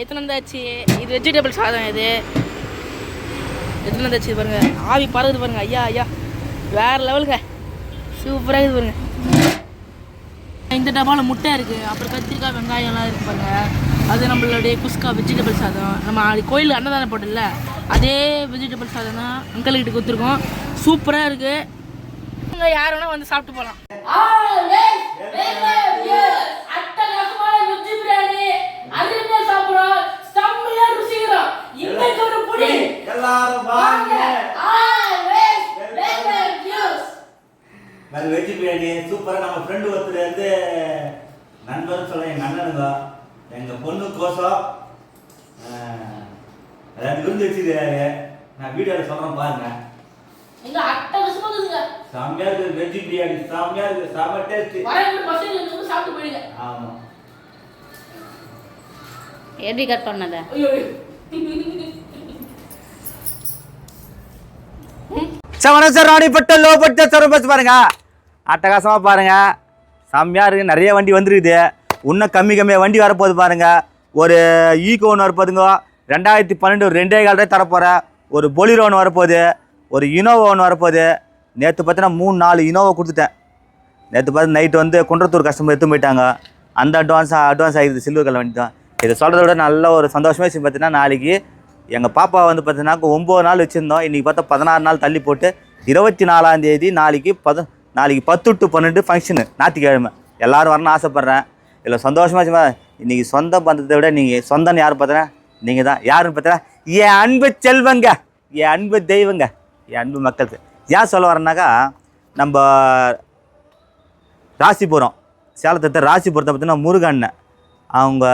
எத்தனை வந்தாச்சு? இது வெஜிடபிள் சாதம் இது. எத்தனை வந்தாச்சு இது பாருங்க. ஆவி பறகுது பாருங்க. ஐயா ஐயா. வேற லெவலுங்க சூப்பராக இது பாருங்க. இந்த டப்பாவில் முட்டை இருக்குது அப்புறம் கத்திரிக்காய் வெங்காயம்லாம் இருப்பாங்க பாருங்க. அது நம்மளுடைய குஸ்கா வெஜிடபிள் சாதம். நம்ம கோயில் அன்னதானம் போட்டல அதே வெஜிடபிள் சாதம் தான் அங்கிள் கிட்ட கொடுத்துருக்கோம். சூப்பராக இருக்குது யார் வேணால் வந்து சாப்பிட்டு போகலாம் அட்டகாசமான வெஜ் பிரியாணி அருமையா சாப்பிடுறோம் செம்மையா ருசிக்கிறோம் இன்னைக்கு ஒரு புடி எல்லாரும் வாங்க அது வெஜ் பிரியாணி சூப்பராக நம்ம ஃப்ரெண்டு ஒருத்தர் வந்து நண்பர்னு சொல்ல எங்கள் அண்ணனுங்க எங்கள் பொண்ணு கோசம் அதாவது விருந்து வச்சுக்கிறாரு நான் வீடியோவில் சொல்கிறேன் பாருங்க. இங்க இருக்குங்க செம்மையாக இருக்குது வெஜ் பிரியாணி. வரவங்க பசங்க இருந்து சாப்பிட்டு போயிடுங்க. ஆமாம் எப்படி கட் பண்ணத. ஐயோ. சார் வணக்கம் சார் ராணிப்பட்ட லோ பட்ஜெட் சார் பஸ் பாருங்க. அட்டகாசமாக பாருங்க. செம்மையாக இருக்குது நிறைய வண்டி வந்துருக்குது. இன்னும் கம்மி கம்மியாக வண்டி வரப்போகுது பாருங்க. ஒரு ஈகோ ஒன்று வரப்போதுங்க ரெண்டாயிரத்தி பன்னெண்டு ஒரு ரெண்டே கால் தான் தரப்போகிறேன் ஒரு பொலிரோ ஒன்று வரப்போகுது. ஒரு இனோவா ஒன்று வரப்போகுது. நேற்று பார்த்தீங்கன்னா மூணு நாலு இனோவா கொடுத்துட்டேன். நேற்று பார்த்து நைட்டு வந்து குன்றத்தூர் கஸ்டமர் எடுத்து போயிட்டாங்க. அந்த அட்வான்ஸ் அட்வான்ஸ் ஆகிடுது சில்வர் கலர் வண்டி தான். இதை சொல்கிறத விட நல்ல ஒரு சந்தோஷமே விஷயம் பார்த்தீங்கன்னா நாளைக்கு எங்கள் பாப்பா வந்து பார்த்தீங்கன்னாக்கா ஒம்பது நாள் வச்சுருந்தோம். இன்றைக்கி பார்த்தா பதினாறு நாள் தள்ளி போட்டு இருபத்தி நாலாந்தேதி நாளைக்கு பத நாளைக்கு பத்து டு பன்னெண்டு ஃபங்க்ஷனு ஞாயிற்றுக்கிழமை. எல்லாரும் வரணும்னு ஆசைப்பட்றேன். இல்லை சந்தோஷமாக சும்மா இன்றைக்கி சொந்த பந்தத்தை விட நீங்கள் சொந்தம்னு யார் பார்த்தனா நீங்கள் தான். யாருன்னு பார்த்தா என் அன்பு செல்வங்க. என் அன்பு தெய்வங்க. என் அன்பு மக்களுக்கு. ஏன் சொல்ல வரேன்னாக்கா நம்ம ராசிபுரம் சேலத்தை ராசிபுரத்தை பார்த்தீங்கன்னா முருகண்ணன் அவங்க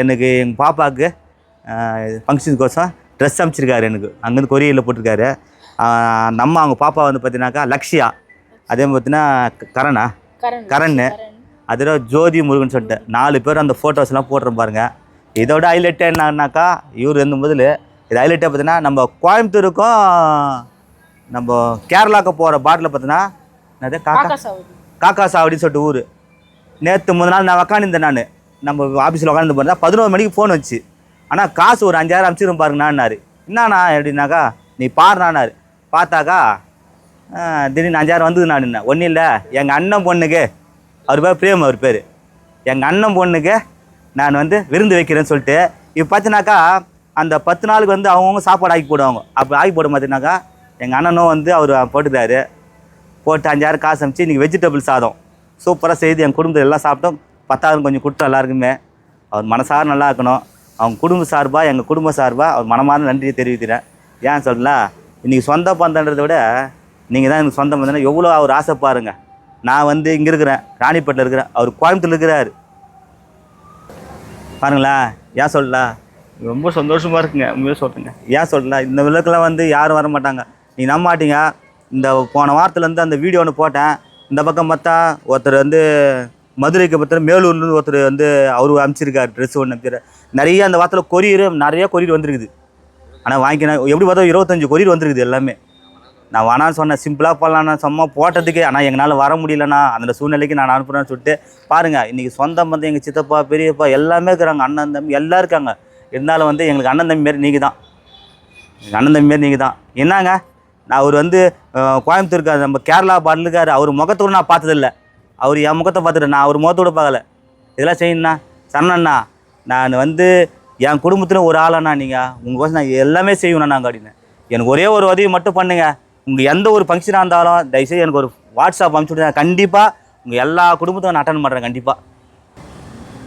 எனக்கு எங்கள் பாப்பாவுக்கு ஃபங்க்ஷனுக்கோசம் ட்ரெஸ் அமைச்சிருக்காரு எனக்கு. அங்கேருந்து கொரியரில் போட்டிருக்காரு. அம்மா அவங்க பாப்பா வந்து பார்த்தீங்கன்னாக்கா லக்ஷியா. அதே பார்த்தீங்கன்னா கரணா. கரண். அதில் ஜோதி முருகன் சொல்லிட்டு நாலு பேர் அந்த ஃபோட்டோஸ்லாம் போட்டுறோம் பாருங்க இதோட ஹைலைட் என்னன்னாக்கா இவர் இருந்த முதல்ல இது ஹைலைட்டாக பார்த்தீங்கன்னா நம்ம கோயம்புத்தூருக்கும் நம்ம கேரளாவுக்கு போகிற பாட்டில் பார்த்தீங்கன்னா என்னது காக்கா? காக்கா சாவடின்னு சொல்லிட்டு ஊர். நேற்று முதல் நாள் நான் உக்காந்துருந்தேன் நான். நம்ம ஆஃபீஸில் உட்காந்து பார்த்தா பதினோரு மணிக்கு ஃபோன் வச்சு ஆனால் காசு ஒரு அஞ்சாயிரம் அனுப்பிச்சிரும் பாருங்கண்ணான்னாரு என்னண்ணா எப்படின்னாக்கா நீ பாருனானாரு பார்த்தாக்கா திடீர்னு அஞ்சாயிரம் வந்தது நான் என்ன ஒன்றும் இல்லை எங்கள் அண்ணன் பொண்ணுக்கு அவர் பேர் பிரேம் அவர் பேர். எங்கள் அண்ணன் பொண்ணுக்கு நான் வந்து விருந்து வைக்கிறேன்னு சொல்லிட்டு இப்போ பார்த்தினாக்கா அந்த பத்து நாளுக்கு வந்து அவங்கவுங்க சாப்பாடு ஆக்கி போடுவாங்க. அப்போ ஆக்கி போட பார்த்தீங்கன்னாக்கா எங்கள் அண்ணனும் வந்து அவர் போட்டுட்டாரு போட்டு அஞ்சாயிரம் காசு அனுப்பிச்சு இன்றைக்கி வெஜிடபிள் சாதம். சூப்பராக செய்து என் குடும்பத்தில் எல்லாம் சாப்பிட்டோம். பத்தாயிரம் கொஞ்சம் கொடுத்தோம் எல்லாருக்குமே. அவர் மனசார நல்லா இருக்கணும். அவங்க குடும்ப சார்பாக எங்கள் குடும்ப சார்பாக அவர் மனமார்ந்த நன்றியை தெரிவிக்கிறேன். ஏன் சொல்லலாம் இன்றைக்கி சொந்த பந்தன்றதை விட நீங்கள் தான் எனக்கு சொந்த பந்தம்னா எவ்வளோ அவர் ஆசை பாருங்க. நான் வந்து இங்கே இருக்கிறேன் ராணிப்பேட்டில் இருக்கிறேன் அவர் கோயம்புத்தூர் இருக்கிறாரு. பாருங்களேன் ஏன் சொல்லலாம் ரொம்ப சந்தோஷமாக இருக்குங்க உண்மையாக சொல்கிறேங்க ஏன் சொல்லலாம் இந்த விளக்கெல்லாம் வந்து யாரும் வர மாட்டாங்க. நீ நம்ப மாட்டீங்க. இந்த போன வாரத்துலேருந்து அந்த வீடியோ ஒன்று போட்டேன். இந்த பக்கம் பார்த்தா ஒருத்தர் வந்து மதுரைக்கு பார்த்தா மேலூர்லேருந்து ஒருத்தர் வந்து அவர் அனுப்பிச்சிருக்காரு ட்ரெஸ் ஒன்று பேர் நிறைய அந்த வாரத்தில் கொரியர் நிறைய கொரியர் வந்துருக்குது. ஆனால் வாங்கிக்கினா எப்படி பார்த்தா இருபத்தஞ்சி கொரியர் வந்துருக்குது எல்லாமே. நான் வேணான்னு சொன்னேன். சிம்பிளாக போடலாண்ணா சும்மா போட்டதுக்கு. ஆனால் எங்களால் வர முடியலண்ணா. அந்த சூழ்நிலைக்கு நான் அனுப்புகிறேன்னு சொல்லிட்டு பாருங்கள் இன்றைக்கி சொந்த பந்தம் எங்கள் சித்தப்பா பெரியப்பா எல்லாமே இருக்கிறாங்க. அண்ணன் தம்பி எல்லாம் இருக்காங்க. இருந்தாலும் வந்து எங்களுக்கு அண்ணன் தம்பி மாரி நீங்கள் தான் எங்கள் அண்ணன் தம்பி மாரி நீங்கள் தான் என்னங்க? நான் அவர் வந்து கோயம்புத்தூருக்கார் கோயம்புத்தூருக்கு நம்ம கேரளா பாடலுக்கார் அவர் முகத்தோட நான் பார்த்ததில்ல. அவர் என் முகத்தை பார்த்துட்டேன் நான் அவர் முகத்தோட பார்க்கல. இதெல்லாம் செய்யணுண்ணா சரணண்ணா. நான் வந்து என் குடும்பத்தில் ஒரு ஆளாண்ணா நீங்கள் உங்கள் நான் எல்லாமே செய்வேண்ணா நாங்கள் அப்படின்னு எனக்கு ஒரே ஒரு உதவி மட்டும் பண்ணுங்க. உங்கள் எந்த ஒரு ஃபங்க்ஷனாக இருந்தாலும் தயவுசெய்து எனக்கு ஒரு வாட்ஸ்அப் அனுப்பிச்சு விட்டு கண்டிப்பாக உங்கள் எல்லா குடும்பத்தையும் நான் அட்டன் பண்ணுறேன் கண்டிப்பாக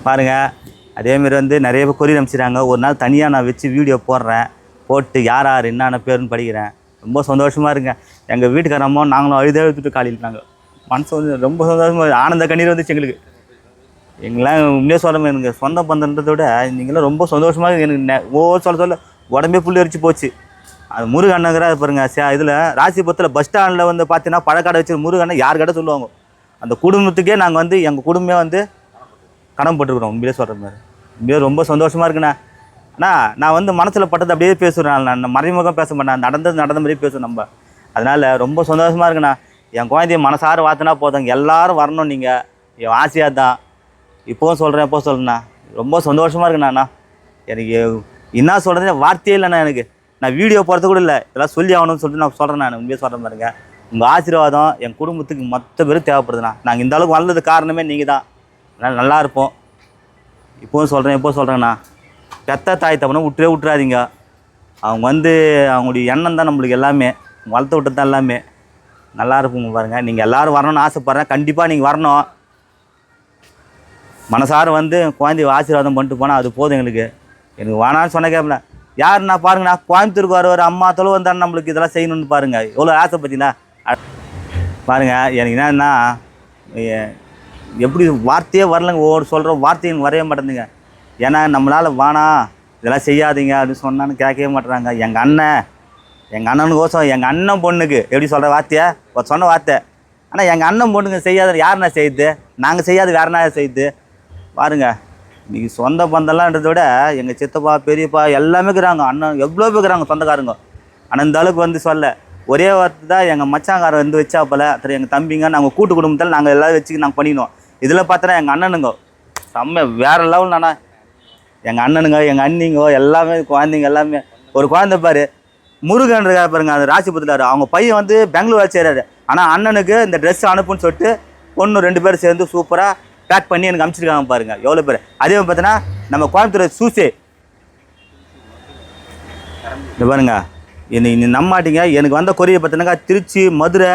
பாருங்கள் அதேமாரி வந்து நிறைய பேர் கொரியர் அனுப்பிச்சிடுறாங்க ஒரு நாள் தனியாக நான் வச்சு வீடியோ போடுறேன். போட்டு யார் யார் என்னென்ன பேருன்னு படிக்கிறேன். ரொம்ப சந்தோஷமாக இருங்க. எங்கள் வீட்டுக்காரம்மா நாங்களும் அழுதே எழுத்துட்டு நாங்கள் மனசு வந்து ரொம்ப சந்தோஷமாக ஆனந்த கண்ணீர் வந்துச்சு எங்களுக்கு. எங்களாம் உண்மையாக சொல்ல எனக்கு சொந்த பந்தன்றதை விட நீங்களாம் ரொம்ப சந்தோஷமாக எனக்கு நெ- ஒவ்வொரு சொல்ல சொல்ல உடம்பே புள்ளி அரிச்சு போச்சு. அது முருகண்ணங்கிற பாருங்க சே இதில் ராசிபுரத்தில் பஸ் ஸ்டாண்டில் வந்து பார்த்தீங்கன்னா பழக்கடை வச்சு முருகண்ணன் யார் கடை சொல்லுவாங்க? அந்த குடும்பத்துக்கே நாங்கள் வந்து எங்கள் குடும்பமே வந்து கடன்பட்டுருக்குறோம் உண்மையிலே சொல்கிற மாதிரி. உண்மையிலே ரொம்ப சந்தோஷமாக இருக்குண்ணா. அண்ணா நான் வந்து மனசில் பட்டது அப்படியே பேசுகிறேன் நான் மறைமுகம் பேச மாட்டேன் நடந்தது நடந்த மாதிரியே பேசும் நம்ம. அதனால் ரொம்ப சந்தோஷமாக இருக்குண்ணா. என் குழந்தைய மனசார வாத்தினா போதும். எல்லோரும் வரணும் நீங்கள் என் ஆசையாக தான் இப்போவும் சொல்கிறேன் எப்போ சொல்கிறேண்ணா ரொம்ப சந்தோஷமாக இருக்குண்ணாண்ணா எனக்கு என்ன சொல்கிறது வார்த்தையே இல்லைண்ணா எனக்கு. நான் வீடியோ போகிறது கூட இல்லை. இதெல்லாம் சொல்லி ஆகணும்னு சொல்லிட்டு நான் சொல்கிறேன் நான் உண்மையாக சொல்கிறேன் பாருங்க. உங்கள் ஆசீர்வாதம் என் குடும்பத்துக்கு மற்ற பேரும் தேவைப்படுதுண்ணா. நாங்கள் இந்த அளவுக்கு வளர்ந்தது காரணமே நீங்கள் தான் அதனால் நல்லா இருப்போம். இப்போவும் சொல்கிறேன் எப்போ சொல்கிறேண்ணா பெத்த தாய் தப்பனை விட்டுறே விட்டுறாதீங்க அவங்க வந்து அவங்களுடைய எண்ணம் தான் நம்மளுக்கு எல்லாமே. வளர்த்து விட்டது தான் எல்லாமே. நல்லா இருப்போங்க பாருங்கள் நீங்கள் எல்லோரும் வரணும்னு ஆசைப்பட்றேன். கண்டிப்பாக நீங்கள் வரணும். மனசார வந்து குழந்தைய ஆசீர்வாதம் பண்ணிட்டு போனால் அது போதும் எங்களுக்கு. எனக்கு வேணான்னு சொன்ன கேட்பல யாருண்ணா பாருங்கண்ணா கோயம்புத்தூருக்கு வர ஒரு அம்மா தொலை வந்தாரு நம்மளுக்கு இதெல்லாம் செய்யணும்னு பாருங்கள் எவ்வளோ ஆசை பார்த்தீங்களா? பாருங்கள் எனக்கு என்னன்னா எப்படி வார்த்தையே வரலங்க ஒவ்வொரு சொல்கிற வார்த்தையும் எனக்கு வரவே மாட்டேங்குதுங்க. ஏன்னா நம்மளால் வானா இதெல்லாம் செய்யாதீங்க அப்படின்னு சொன்னான்னு கேட்கவே மாட்டுறாங்க. எங்கள் அண்ணன் எங்கள் அண்ணனுக்கோசம் எங்கள் அண்ணன் பொண்ணுக்கு எப்படி சொல்கிற வார்த்தையை? ஒரு சொன்ன வார்த்தை. ஆனால் எங்கள் அண்ணன் பொண்ணுங்க செய்யாத யாருண்ணா செய்யுது? நாங்கள் செய்யாத வேறனா செய்யுது? பாருங்கள் இன்றைக்கி சொந்த பந்தம்லாம்ன்றத விட எங்கள் சித்தப்பா பெரியப்பா எல்லாமே இருக்கிறாங்க. அண்ணன் எவ்வளோ இருக்கிறாங்க சொந்தக்காரங்க. ஆனால் இந்த அளவுக்கு வந்து சொல்ல ஒரே வார்த்தை தான் எங்கள் மச்சாங்காரன் வந்து வச்சாப்பல அப்புறம் எங்கள் தம்பிங்க நாங்கள் கூட்டு குடும்பத்தில் நாங்கள் எல்லாம் வச்சு நாங்கள் பண்ணிடுவோம் இதில் பார்த்தோன்னா எங்கள் அண்ணனுங்க. செம்ம வேற லெவல் நானா எங்கள் அண்ணனுங்க எங்கள் அண்ணிங்கோ எல்லாமே குழந்தைங்க எல்லாமே. ஒரு குழந்தை பாரு முருகன் இருக்கா பாருங்க அந்த ராசிபுரத்தில் அவங்க பையன் வந்து பெங்களூர் வேலை ஆனால் அண்ணனுக்கு இந்த ட்ரெஸ் அனுப்புன்னு சொல்லிட்டு பொண்ணு ரெண்டு பேரும் சேர்ந்து சூப்பராக பேக் பண்ணி எனக்கு அனுப்பிச்சிருக்காங்க பாருங்க. எவ்வளோ பேர்? அதே மாதிரி பார்த்தீங்கன்னா நம்ம கோயம்புத்தூர் சூசே. இந்த பாருங்க. என்னை நீ நம்ப மாட்டீங்க எனக்கு வந்த கொரியை பார்த்தீங்கன்னாக்கா திருச்சி மதுரை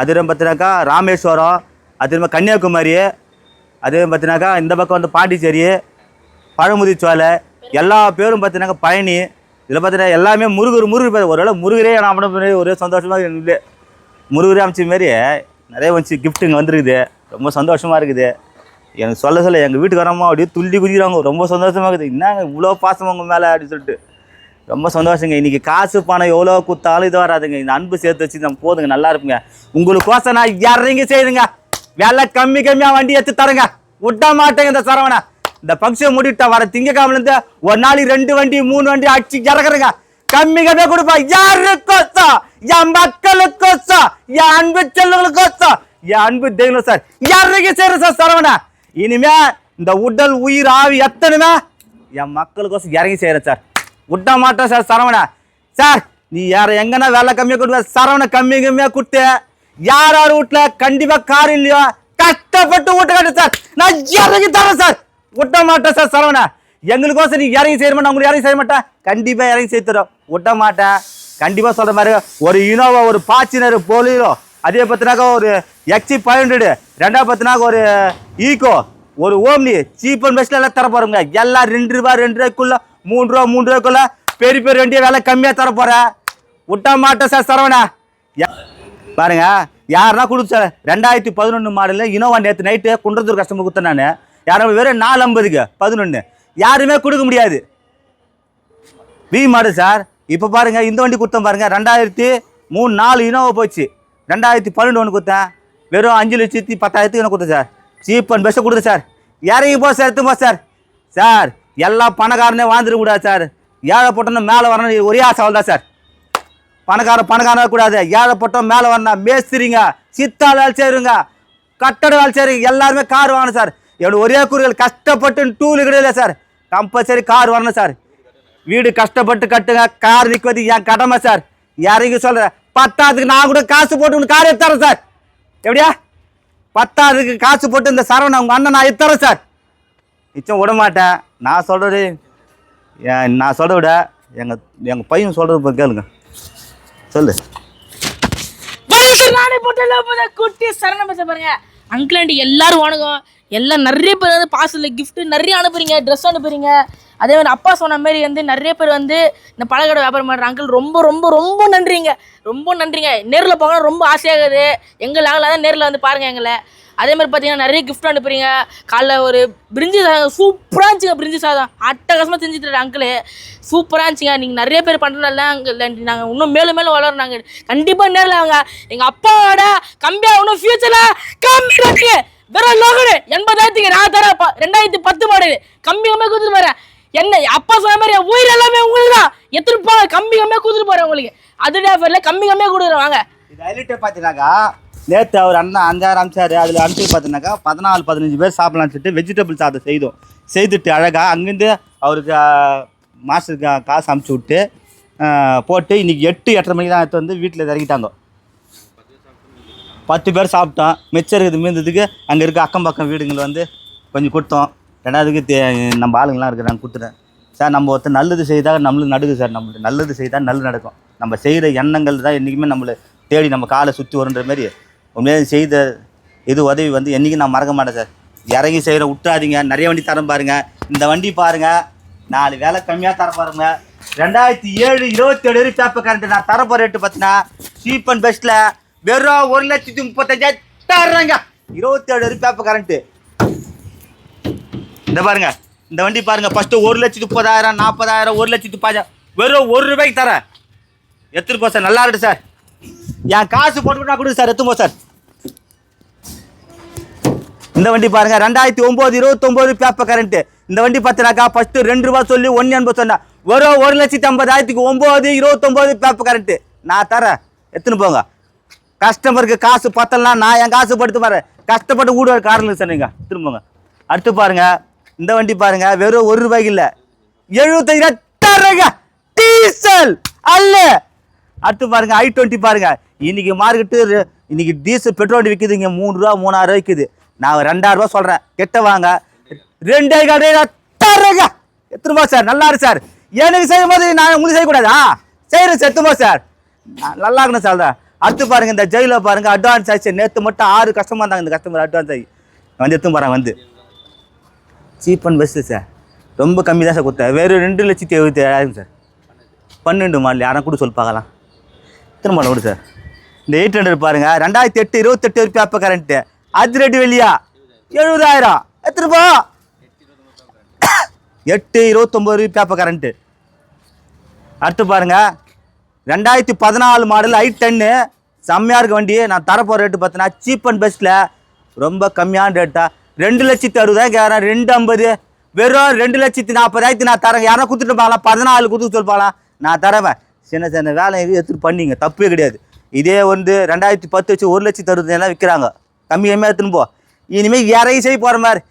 அதே பார்த்தீங்கன்னாக்கா ராமேஸ்வரம் அதே மாதிரி கன்னியாகுமரி அதே பார்த்தீங்கன்னாக்கா இந்த பக்கம் வந்து பாண்டிச்சேரி பழமுதிர்ச்சோலை எல்லா பேரும் பார்த்தீங்கன்னாக்கா பழனி இதில் பார்த்தீங்கன்னா எல்லாமே முருகர் முருகர் பேர். ஒருவேளை முருகரே நான் அப்படி ஒரே சந்தோஷமாக இல்லை முருகரே அமைச்ச மாரி நிறைய வந்துச்சு. கிஃப்ட்டுங்க வந்துருக்குது. ரொம்ப சந்தோஷமாக இருக்குது. எனக்கு சொல்ல சொல்ல எங்கள் வீட்டுக்காரம்மா அப்படியே துள்ளி குதிக்கிறாங்க. ரொம்ப சந்தோஷமாக இருக்குது. என்னங்க இவ்வளோ பாசம் உங்கள் மேலே அப்படின்னு சொல்லிட்டு. ரொம்ப சந்தோஷங்க. இன்றைக்கி காசு பணம் எவ்வளோ கொடுத்தாலும் இது வராதுங்க. இந்த அன்பு சேர்த்து வச்சு நம்ம போதுங்க. நல்லா இருப்புங்க. உங்களுக்கோசம் நான் இறங்கி செய்யுதுங்க வேலை கம்மி கம்மியாக வண்டி எடுத்து தரேங்க. விட்ட மாட்டேங்க இந்த சரவணை. இந்த ஃபங்க்ஷன் முடிவிட்டா வர திங்கக்காமலேருந்து ஒரு நாளைக்கு ரெண்டு வண்டி மூணு வண்டி அடிச்சு இறக்குறேங்க. கம்மி கம்மியாக கொடுப்பா. யாருக்கோசம்? என் மக்களுக்கோசம்? என் அன்பு செல்லுங்களுக்கோசம் என் அன்பு தெய்வம் சார் இறங்கி செய்யற சார் சரவணா. இனிமே இந்த உடல் உயிர் ஆவி எத்தனுமே என் மக்களுக்கோசம் இறங்கி செய்கிறேன் சார். விட்ட மாட்டேன் சார் சரவணா. சார் நீ யார எங்கன்னா வேலை கம்மியாக கொடுக்க சரவணை கம்மி கம்மியாக கொடுத்து யார் யார் வீட்டில் கண்டிப்பாக கார் இல்லையோ கஷ்டப்பட்டு வீட்டு கட்டு சார். நான் இறங்கி தரேன் சார். விட்ட மாட்டேன் சார் சரவணா. எங்களுக்கோசம் நீ இறங்கி செய்ய மாட்டேன் உங்களுக்கு இறங்கி செய்ய மாட்டேன். கண்டிப்பாக இறங்கி செய்து தரோம் விட்ட மாட்டேன். கண்டிப்பாக சொல்கிற மாதிரி ஒரு இனோவா ஒரு பாச்சினர் போலிரோ அதே பார்த்தினாக்கா ஒரு எக்ஸி ஃபைவ் ஹண்ட்ரடு ரெண்டாவது பார்த்தினாக்கா ஒரு ஈகோ ஒரு ஓம்னி சீப் அண்ட் பெஸ்ட்ல எல்லாம் தர போறோங்க எல்லாம் ரெண்டு ரூபா ரெண்டு ரூபாய்க்குள்ள மூணு ரூபா மூணு ரூபாய்க்குள்ள பெரிய பெரிய வண்டியை விலை கம்மியாக தர போறேன் விட்டா மாட்டேன் சார் சரவணா. யா- பாருங்க யாருன்னா கொடுத்து சார் ரெண்டாயிரத்தி பதினொன்று மாடலில் இனோவா நேற்று நைட்டு குன்றத்தூர் கஸ்டமர் கொடுத்தேன் நான். யாரும் வெறும் நாலு ஐம்பதுக்கு பதினொன்று யாருமே கொடுக்க முடியாது. வி மாடல் சார் இப்போ பாருங்க இந்த வண்டி கொடுத்தேன் பாருங்க ரெண்டாயிரத்தி மூணு நாலு இனோவா போச்சு. ரெண்டாயிரத்தி பன்னெண்டு ஒன்று கொடுத்தேன். வெறும் அஞ்சு லட்சத்தி பத்தாயிரத்துக்கு எனக்கு கொடுத்தேன் சார்? சீப் அண்ட் பெஸ்ட்டு கொடுத்தேன் சார். இறங்கி போ சார் எடுத்து போ சார். சார் எல்லா பணக்காரனே வாழ்ந்துட கூடாது சார். ஏழைப்பட்டோன்னு மேலே வரணும் ஒரே ஆசை தான் சார். பணக்கார பணக்காரனாக கூடாது ஏழைப்பட்டோம் மேலே வரணும் மேஸ்திரிங்க சித்தால் வேலை செய்யுங்க கட்டட வேலை செய்யுங்க எல்லாருமே கார் வாங்கணும் சார். என்னோட ஒரே குறிகள் கஷ்டப்பட்டு டூலு கிடையாது சார். கம்பல்சரி கார் வரணும் சார். வீடு கஷ்டப்பட்டு கட்டுங்க கார் நிற்கிறது என் கடமை சார். இறங்கி சொல்கிறேன் பத்தாவதுக்கு நான் கூட காசு போட்டு உனக்கு கார் எடுத்துறேன் சார். எப்படியா? பத்தாவதுக்கு காசு போட்டு இந்த சரவணன் உங்கள் அண்ணன் நான் எடுத்துறேன் சார். நிச்சயம் விட மாட்டேன். நான் சொல்கிறது நான் சொல்கிறத விட எங்கள் எங்கள் பையன் சொல்கிறது கேளுங்க. சொல்லு. நானே குட்டி சரணம் பேச பாருங்க அங்கிள் ஆண்டி எல்லாரும் வணக்கம் எல்லாம் நிறைய பேர் வந்து பார்சலில் கிஃப்ட்டு நிறைய அனுப்புறீங்க ட்ரெஸ் அனுப்புறீங்க. அதே மாதிரி அப்பா சொன்ன மாதிரி வந்து நிறைய பேர் வந்து இந்த பழக்கடை வியாபாரம் பண்ணுற அங்கிள் ரொம்ப ரொம்ப ரொம்ப நன்றிங்க. ரொம்ப நன்றிங்க. நேரில் பார்க்கணும் ரொம்ப ஆசையாகுது. எங்கள் நாளில் தான் நேரில் வந்து பாருங்கள் எங்களை. அதே மாதிரி பார்த்தீங்கன்னா நிறைய கிஃப்ட் அனுப்புறீங்க. காலைல ஒரு பிரிஞ்சி சாதம் சூப்பராக இருந்துச்சுங்க பிரிஞ்சி சாதம். அட்டகாசமாக செஞ்சுட்டு அங்கிள் சூப்பராக இருந்துச்சுங்க. நீங்கள் நிறைய பேர் பண்ணுறதுனால அங்கே நாங்கள் இன்னும் மேலும் மேலும் வளரும் நாங்கள் கண்டிப்பாக நேரில் வாங்க. எங்கள் அப்பாவோட கம்மியாக இன்னும் ஃபியூச்சரில் கம்மி வெறும் லோகனு எண்பதாயிரத்துக்கு நான் தர ரெண்டாயிரத்தி பத்து மாடல். கம்மி கம்மியாக கொடுத்துட்டு போகிறேன் என்ன அப்பா சொன்ன மாதிரி என் உயிர் எல்லாமே உங்களுக்கு தான் எத்தனை போங்க கம்மி கம்மியாக கொடுத்துட்டு போகிறேன் உங்களுக்கு? அது டேஃபரில் கம்மி கம்மியாக கொடுக்குறேன் வாங்க. இது ஹைலைட்டே பார்த்தீங்கன்னாக்கா நேற்று அவர் அண்ணன் அஞ்சாறு அமிச்சாரு. அதில் அனுப்பிச்சு பார்த்தீங்கன்னாக்கா பதினாலு பதினஞ்சு பேர் சாப்பிடலாம்னு சொல்லிட்டு வெஜிடபிள் சாதம் செய்தோம். செய்துட்டு அழகாக அங்கேருந்து அவருக்கு மாஸ்டருக்கு காசு அமுச்சு விட்டு போட்டு இன்றைக்கி எட்டு எட்டரை மணிக்கு தான் எடுத்து வந்து வீட்டில் இறக்கிட்டாங்க. பத்து பேர் சாப்பிட்டோம். மிச்சம் இருக்குது மீந்ததுக்கு அங்கே இருக்க அக்கம் பக்கம் வீடுங்கள் வந்து கொஞ்சம் கொடுத்தோம். ரெண்டாவதுக்கு தே நம்ம ஆளுங்களாம் இருக்கிறாங்க கொடுத்துட்டேன். சார் நம்ம ஒருத்தர் நல்லது செய்தால் நம்மளுக்கு நடக்கும் சார் நம்மளுக்கு நல்லது செய்தால் நல்லது நடக்கும். நம்ம செய்கிற எண்ணங்கள் தான் என்றைக்குமே நம்மளை தேடி நம்ம காலை சுற்றி வருன்ற மாதிரி. உண்மையாக செய்த இது உதவி வந்து என்றைக்கும் நான் மறக்க மாட்டேன் சார். இறங்கி செய்கிற விட்டாதீங்க நிறைய வண்டி தரம் பாருங்கள் இந்த வண்டி பாருங்க. நாலு வேலை கம்மியாக தர பாருங்க. ரெண்டாயிரத்தி ஏழு இருபத்தேழு வரைக்கும் பேப்பர் கரண்ட் நான் தரப்போ ரேட்டு பார்த்தீங்கன்னா சீப் அண்ட் பெஸ்ட்டில் வெறும் ஒரு லட்சத்தி முப்பத்தஞ்சாயிரம் தர்றாங்க. இருபத்தேழு வரைக்கும் பேப்பர் கரண்ட்டு இந்த பாருங்க இந்த வண்டி பாருங்க ஃபர்ஸ்ட் ஒரு லட்சத்தி முப்பதாயிரம் நாற்பதாயிரம் ஒரு லட்சத்தி பாஞ்சாயிரம் வெறும் ஒரு ரூபாய்க்கு தரேன். எடுத்துட்டு போ சார் நல்லா இருக்கு சார் என் காசு போட்டு கொடுங்க சார் எடுத்து போ சார் இந்த வண்டி பாருங்க ரெண்டாயிரத்தி ஒம்பது இருபத்தொம்போது பேப்பர் கரண்ட் இந்த வண்டி பார்த்தினாக்கா ஃபர்ஸ்ட் ரெண்டு ரூபா சொல்லி ஒன்று எண்பது சொன்னேன். வெறும் ஒரு லட்சத்தி ஐம்பதாயிரத்துக்கு ஒம்பது இருபத்தொம்போது பேப்பர் கரண்ட் நான் தரேன். எடுத்துன்னு போங்க. கஸ்டமருக்கு காசு பத்தலாம் நான் என் காசு படுத்து பாரு. கஷ்டப்பட்டு ஊடுவார் காரணம் சொன்னீங்க திரும்புங்க. அடுத்து பாருங்க. இந்த வண்டி பாருங்க. வெறும் ஒரு ரூபாய்க்கு இல்லை. எழுபத்தஞ்சு தரங்க டீசல் அல்ல. அடுத்து பாருங்க. ஐ டுவெண்ட்டி பாருங்க. இன்னைக்கு மார்க்கெட்டு இன்னைக்கு டீசல் பெட்ரோல் வண்டி விற்குதுங்க மூணு ரூபா மூணாயிரம் விற்குது நான் ரெண்டாயிரம் ரூபா சொல்கிறேன் கெட்ட வாங்க. ரெண்டே கடையில் தரங்க எத்தனை ரூபா சார்? நல்லா இருக்கு சார். எனக்கு செய்யும் போது நான் உங்களுக்கு செய்யக்கூடாதா? செய்கிறேன் சார். எத்துமா சார்? நான் நல்லா இருக்கணும் சார். தான். அடுத்து பாருங்க இந்த ஜெயில பாருங்க அட்வான்ஸ் ஆச்சு. நேற்று மட்டும் ஆறு கஸ்டமர் இருந்தாங்க இந்த கஸ்டமர் அட்வான்ஸ் ஆகி. வந்து எத்தும் போகிறாங்க வந்து. சீப் அண்ட் பெஸ்ட்டு சார் ரொம்ப கம்மி தான் சார் கொடுத்தேன். வெறும் ரெண்டு லட்சத்தி எழுபத்தி ஏழாயிரம் சார் பன்னெண்டு மாடல் யாரும் கூட சொல்லி பார்க்கலாம். எத்தனை மாடல் கொடு சார் இந்த எயிட் ஹண்ட்ரட் பாருங்க ரெண்டாயிரத்தி எட்டு இருபத்தெட்டு வரைக்கும் பேப்பர் கரண்ட்டு அது ரெண்டு வெளியா? எழுபதாயிரம். எத்தனை ரூபா? எட்டு இருபத்தொம்பது ரூபாய் பேப்பர் கரண்ட்டு அடுத்து பாருங்கள் ரெண்டாயிரத்தி பதினாலு மாடல் ஐ டென்னு செம்மையாக இருக்க வண்டி நான் தரப்போகிற ரேட்டு பார்த்தீங்கன்னா சீப் அண்ட் பெஸ்ட்டில் ரொம்ப கம்மியான ரேட்டா ரெண்டு லட்சத்தி அறுபதாயிரம் கேட்குறேன் ரெண்டு ஐம்பது. வெறும் ரெண்டு லட்சத்தி நாற்பதாயிரத்தி நான் தரேன். யாரா கொடுத்துட்டு போகலாம் பதினாலு கொடுத்து சொல்லிப்பாலாம் நான் தரவேன். சின்ன சின்ன வேலை எடுத்துகிட்டு எடுத்துட்டு தப்பே கிடையாது. இதே வந்து ரெண்டாயிரத்தி பத்து வச்சு ஒரு லட்சத்தி அறுபதாயிரம் விற்கிறாங்க கம்மி கம்மியாக எடுத்துன்னு போ. இனிமேல் இறங்கி செய்ய போகிற மாதிரி.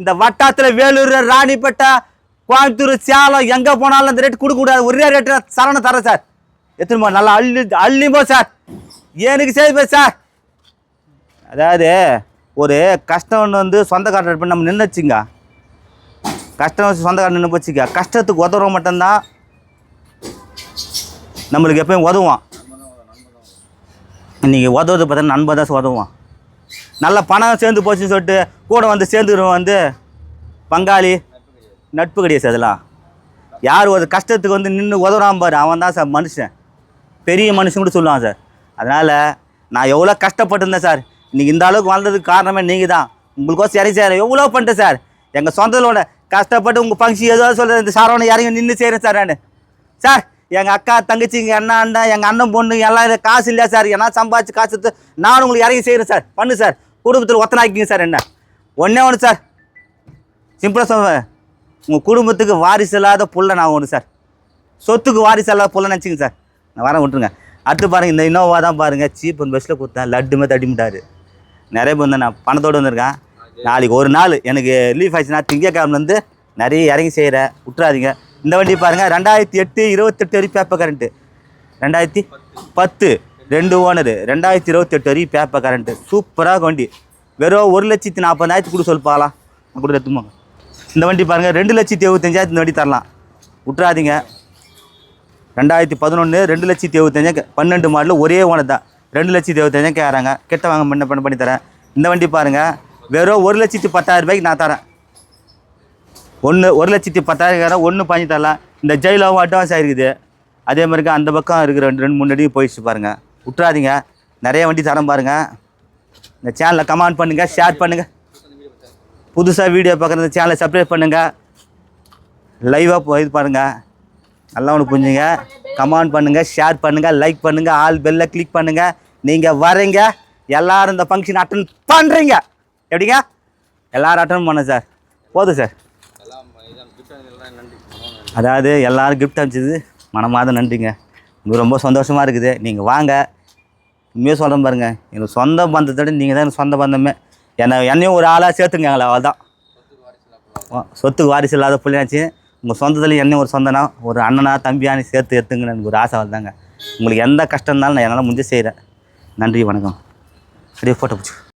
இந்த வட்டாரத்தில் வேலூர் ராணிப்பேட்டை கோயம்புத்தூர் சேலம் எங்கே போனாலும் அந்த ரேட் கொடுக்கக்கூடாது ஒரே ரேட்டு சரணம் தரேன் சார். எத்தனை நல்லா அள்ளி அள்ளிப்போ சார். எனக்கு செய்ய சார். அதாவது ஒரு கஷ்டம் வந்து சொந்தக்காரர் பண்ணி நம்ம நின்றுச்சுங்க கஷ்டம் வச்சு சொந்தக்காரர் நின்று போச்சுங்க. கஷ்டத்துக்கு உதவுற மட்டும்தான் நம்மளுக்கு எப்பயும் உதவுவான். இன்றைக்கி உதவுறது பார்த்தா நண்பன் தான் உதவுவான். நல்ல பணம் சேர்ந்து போச்சுன்னு சொல்லிட்டு கூட வந்து சேர்ந்துக்கிறவன் வந்து பங்காளி நட்பு கிடையாது சார் அதெல்லாம் யார் ஒரு கஷ்டத்துக்கு வந்து நின்று உதவுறான் பாரு. அவன் தான் சார் மனுஷன். பெரிய மனுஷன் கூட சொல்லுவான் சார். அதனால் நான் எவ்வளோ கஷ்டப்பட்டிருந்தேன் சார். இன்றைக்கி இந்த அளவுக்கு வாழ்ந்ததுக்கு காரணமே நீங்கள் தான். உங்களுக்கோசம் இறங்கி சார் எவ்வளோ பண்ணிட்டேன் சார். எங்கள் சொந்தத்தோட கஷ்டப்பட்டு உங்கள் ஃபங்க்ஷன் ஏதோ சொல்கிறது இந்த சாரோனை இறங்கி நின்று செய்கிறேன் சார் நான். சார் எங்கள் அக்கா தங்கச்சி எங்கள் அண்ணா அண்ணன் எங்கள் அண்ணன் பொண்ணு எல்லாம் இது காசு இல்லையா சார்? என்ன சம்பாதிச்சு காசு நானும் உங்களுக்கு இறங்கி செய்கிறேன் சார். பண்ணு சார். குடும்பத்தில் ஒத்தனாக்கிங்க சார் என்ன. ஒன்றே ஒன்று சார். சிம்பிளாக சொல்லுவேன் உங்கள் குடும்பத்துக்கு வாரிசு இல்லாத புள்ள நான் ஒன்று சார். சொத்துக்கு வாரிசு இல்லாத புள்ள நினச்சிங்க சார். வரேன் விட்டுருங்க. அடுத்து பாருங்கள் இந்த இன்னோவா தான் பாருங்கள் சீப் அண்ட் பஸ்ஸில் கொடுத்தேன். லட்டுமே தடிமிட்டாரு. நிறைய பேர் நான் பணத்தோடு வந்திருக்கேன். நாளைக்கு ஒரு நாள் எனக்கு ரிலீஃப் ஆயிடுச்சுன்னா திங்கக்கிழமைலேருந்து நிறைய இறங்கி செய்கிறேன் விட்டுறாதீங்க. இந்த வண்டி பாருங்கள் ரெண்டாயிரத்தி எட்டு இருபத்தெட்டு வரைக்கும் பேப்பர் கரண்ட்டு ரெண்டாயிரத்தி பத்து ரெண்டு ஓனரு. ரெண்டாயிரத்தி இருபத்தெட்டு வரைக்கும் பேப்பர் கரண்ட்டு சூப்பராக வண்டி. வெறும் ஒரு லட்சத்தி நாற்பதாயிரத்து கூட சொல்லி பார்க்கலாம் கூட எடுத்துமாங்க இந்த வண்டி பாருங்கள் ரெண்டு லட்சத்தி எழுபத்தஞ்சாயிரத்து இந்த வண்டி தரலாம். விட்றாதீங்க ரெண்டாயிரத்தி பதினொன்று ரெண்டு லட்சத்தி எழுபத்தஞ்சா பன்னெண்டு மாடல் ஒரே ஓனர் தான். ரெண்டு லட்சத்தி எழுபத்தஞ்சா கேட்குறாங்க. கெட்ட வாங்க பண்ண பண்ண பண்ணி தரேன். இந்த வண்டி பாருங்கள் வெறும் ஒரு லட்சத்தி பத்தாயிரம் ரூபாய்க்கு நான் தரேன். ஒன்று ஒரு லட்சத்தி பத்தாயிரம் கேட்குறேன். ஒன்று பண்ணி தரலாம். இந்த ஜெயிலாவும் அட்வான்ஸ் ஆகிருக்குது அதே மாதிரிக்கு அந்த பக்கம் இருக்கிற ரெண்டு ரெண்டு மூணு அடியும் போயிடுச்சு பாருங்கள் விட்றாதீங்க நிறைய வண்டி தரம் பாருங்கள் இந்த சேனலை கமெண்ட் பண்ணுங்கள் ஷேர் பண்ணுங்கள் புதுசாக வீடியோ பார்க்குற இந்த சேனலை சப்ஸ்கிரைப் பண்ணுங்கள் லைவாக போய் இது பாருங்கள் நல்லா ஒன்று புரிஞ்சுங்க. கமெண்ட் பண்ணுங்கள் ஷேர் பண்ணுங்கள் லைக் பண்ணுங்கள் ஆல் பெல்லை கிளிக் பண்ணுங்கள் நீங்கள் வரீங்க எல்லாரும் இந்த ஃபங்க்ஷன் அட்டன் பண்ணுறீங்க எப்படிங்க? எல்லோரும் அட்டன் பண்ண சார் போதும் சார் அதாவது எல்லோரும் கிஃப்ட் அனுப்பிச்சது மனமாத நன்றிங்க. இங்கே ரொம்ப சந்தோஷமாக இருக்குது. நீங்கள் வாங்க. உண்மையாக சொல்கிறேன் பாருங்கள் எனக்கு சொந்த பந்தத்தோட நீங்கள் தான் எனக்கு சொந்த பந்தமே. என்னை என்னையும் ஒரு ஆளாக சேர்த்துங்க எங்களை அவ்வளோதான் சொத்துக்கு வாரிசு இல்லாத பிள்ளையாச்சு. உங்கள் சொந்தத்தில் என்ன ஒரு சொந்தனா ஒரு அண்ணனா தம்பியானு சேர்த்து எடுத்துங்கன்னு எனக்கு ஒரு ஆசை வந்தாங்க உங்களுக்கு எந்த கஷ்டம் இருந்தாலும் நான் என்னால் முடிஞ்சு செய்கிறேன் நன்றி வணக்கம். அப்படியே ஃபோட்டோ பிடிச்சி